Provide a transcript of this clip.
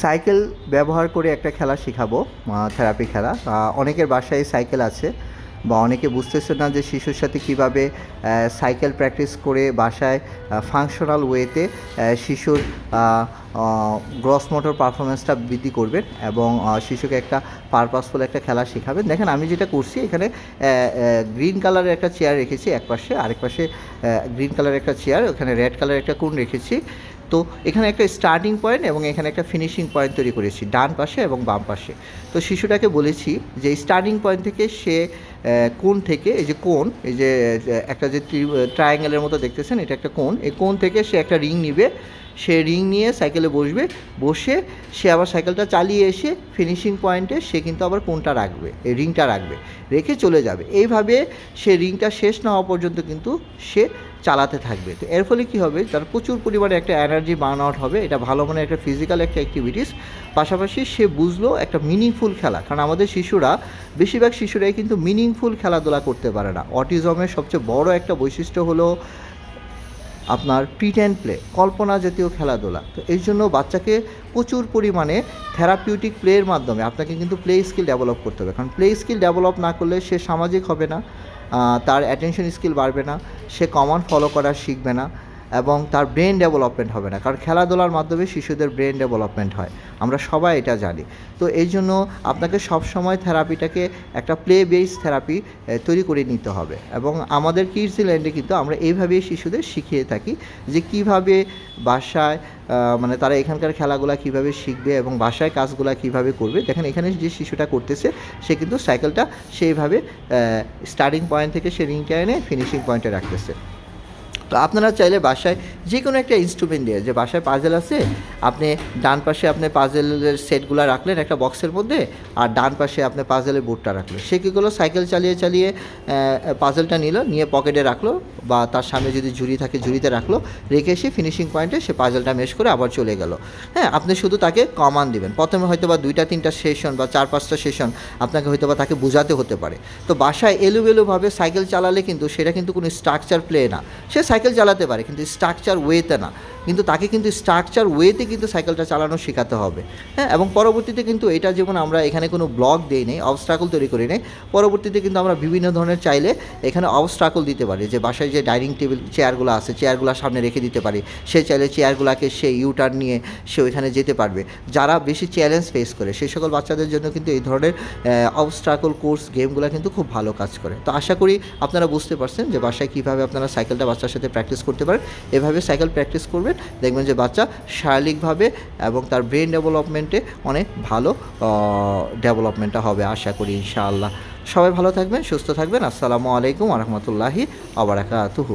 Cycle ব্যবহার করে একটা খেলা শেখাবো থেরাপি খেলা। অনেকের বাসায় সাইকেল আছে বা অনেকে বুঝতেছে না যে শিশুর সাথে কীভাবে সাইকেল প্র্যাকটিস করে বাসায় ফাংশনাল ওয়েতে শিশুর গ্রস মোটর পারফরমেন্সটা বৃদ্ধি করবেন এবং শিশুকে একটা পারপাসফুল একটা খেলা শেখাবেন দেখেন, আমি যেটা করছি, এখানে গ্রিন কালারের একটা চেয়ার রেখেছি এক পাশে আরেক পাশে গ্রিন কালারের একটা চেয়ার ওখানে রেড কালারের একটা কোণ রেখেছি। তো এখানে একটা স্টার্টিং পয়েন্ট এবং এখানে একটা ফিনিশিং পয়েন্ট তৈরি করেছি, ডান পাশে এবং বাম পাশে। তো শিশুটাকে বলেছি যে স্টার্টিং পয়েন্ট থেকে সে কোন থেকে, এই যে কোন এই যে একটা যে ট্রায়াঙ্গেলের মতো দেখতেছেন, এটা একটা কোন এই কোণ থেকে সে একটা রিং নিবে। সে রিং নিয়ে সাইকেলে বসবে, বসে সে আবার সাইকেলটা চালিয়ে এসে ফিনিশিং পয়েন্টে সে কিন্তু আবার কোনটা রাখবে, এই রিংটা রাখবে, রেখে চলে যাবে। এইভাবে সে রিংটা শেষ না হওয়া পর্যন্ত কিন্তু সে চালাতে থাকবে। তো এর ফলে কী হবে? তার প্রচুর পরিমাণে একটা এনার্জি বার্ন আউট হবে। এটা ভালো মানের একটা ফিজিক্যাল একটা অ্যাক্টিভিটিস পাশাপাশি সে বুঝলো একটা মিনিংফুল খেলা। কারণ আমাদের শিশুরা, বেশিরভাগ শিশুরাই কিন্তু মিনিংফুল খেলাধুলা করতে পারে না। অটিজমের সবচেয়ে বড় একটা বৈশিষ্ট্য হলো আপনার প্রিট অ্যান্ড প্লে কল্পনা জাতীয় খেলাধুলা। তো এই জন্য বাচ্চাকে প্রচুর পরিমাণে থেরাপিউটিক প্লের মাধ্যমে আপনাকে কিন্তু প্লে স্কিল ডেভেলপ করতে হবে। কারণ প্লে স্কিল ডেভেলপ না করলে সে সামাজিক হবে না। তার অ্যাটেনশন স্কিল বাড়বে না সে কমান্ড ফলো করা শিখবে না। এবং তার ব্রেন ডেভেলপমেন্ট হবে না। কারণ খেলাধুলার মাধ্যমে শিশুদের ব্রেন ডেভেলপমেন্ট হয়। আমরা সবাই এটা জানি। তো এই জন্য আপনাকে সবসময় থেরাপিটাকে একটা প্লে বেস থেরাপি তৈরি করে নিতে হবে। এবং আমাদের কিডস ল্যান্ডে কিন্তু আমরা এইভাবেই শিশুদের শিখিয়ে থাকি যে কীভাবে বাসায় মানে তারা এখানকার খেলাগুলা কীভাবে শিখবে এবং বাসায় কাজগুলা কীভাবে করবে। দেখেন এখানে যে শিশুটা করতেছে, সে কিন্তু সাইকেলটা সেইভাবে স্টার্টিং পয়েন্ট থেকে সে রিংটা এনে ফিনিশিং পয়েন্টে রাখতেছে। তো আপনারা চাইলে বাসায় যে কোনো একটা ইনস্ট্রুমেন্ট দিয়ে যে বাসায় পাজেল আছে, আপনি ডান পাশে আপনি পাজেলের সেটগুলো রাখলেন একটা বক্সের মধ্যে, আর ডান পাশে আপনি পাজেলের বোর্ডটা রাখলেন। সে কী করল? সাইকেল চালিয়ে চালিয়ে পাজেলটা নিল, নিয়ে পকেটে রাখল, বা তার সামনে যদি ঝুড়ি থাকে ঝুড়িতে রাখল, রেখে এসে ফিনিশিং পয়েন্টে সে পাজেলটা মেশ করে আবার চলে গেল। হ্যাঁ আপনি শুধু তাকে কমান দিবেন। প্রথমে হয়তো বা দুইটা, তিনটা সেশন বা চার, পাঁচটা সেশন আপনাকে হয়তো বা তাকে বোঝাতে হতে পারে। তো বাসায় এলোমেলোভাবে সাইকেল চালালে কিন্তু সেটা কিন্তু কোনো স্ট্রাকচার প্লে না। সে সাইকেল চালাতে পারে, কিন্তু স্ট্রাকচার ওয়েতে না। কিন্তু তাকে কিন্তু স্ট্রাকচার ওয়েতে কিন্তু সাইকেলটা চালানো শেখাতে হবে। হ্যাঁ এবং পরবর্তীতে কিন্তু এটা যেমন আমরা এখানে কোনো ব্লক দিই নেই অবস্ট্রাকল তৈরি করি নেই, পরবর্তীতে কিন্তু আমরা বিভিন্ন ধরনের চাইলে এখানে অবস্ট্রাকল দিতে পারি। যে বাসায় যে ডাইনিং টেবিল চেয়ারগুলো আছে চেয়ারগুলো সামনে রেখে দিতে পারি। সে চাইলে চেয়ারগুলোকে সে ইউটার্ন নিয়ে সে ওইখানে যেতে পারবে। যারা বেশি চ্যালেঞ্জ ফেস করে সেই সকল বাচ্চাদের জন্য কিন্তু এই ধরনের অবস্ট্রাকল কোর্স গেমগুলো কিন্তু খুব ভালো কাজ করে। তো আশা করি আপনারা বুঝতে পারছেন যে বাসায় কীভাবে আপনারা সাইকেলটা বাচ্চার সাথে প্র্যাকটিস করতে পারেন। এভাবে সাইকেল প্র্যাকটিস করবেন, দেখবেন যে বাচ্চা শারীরিকভাবে এবং তার ব্রেন ডেভেলপমেন্টে অনেক ভালো ডেভেলপমেন্টটা হবে আশা করি ইনশাআল্লাহ। সবাই ভালো থাকবেন, সুস্থ থাকবেন। আসসালামু আলাইকুম রহমতুল্লাহি আবরাকাতুহু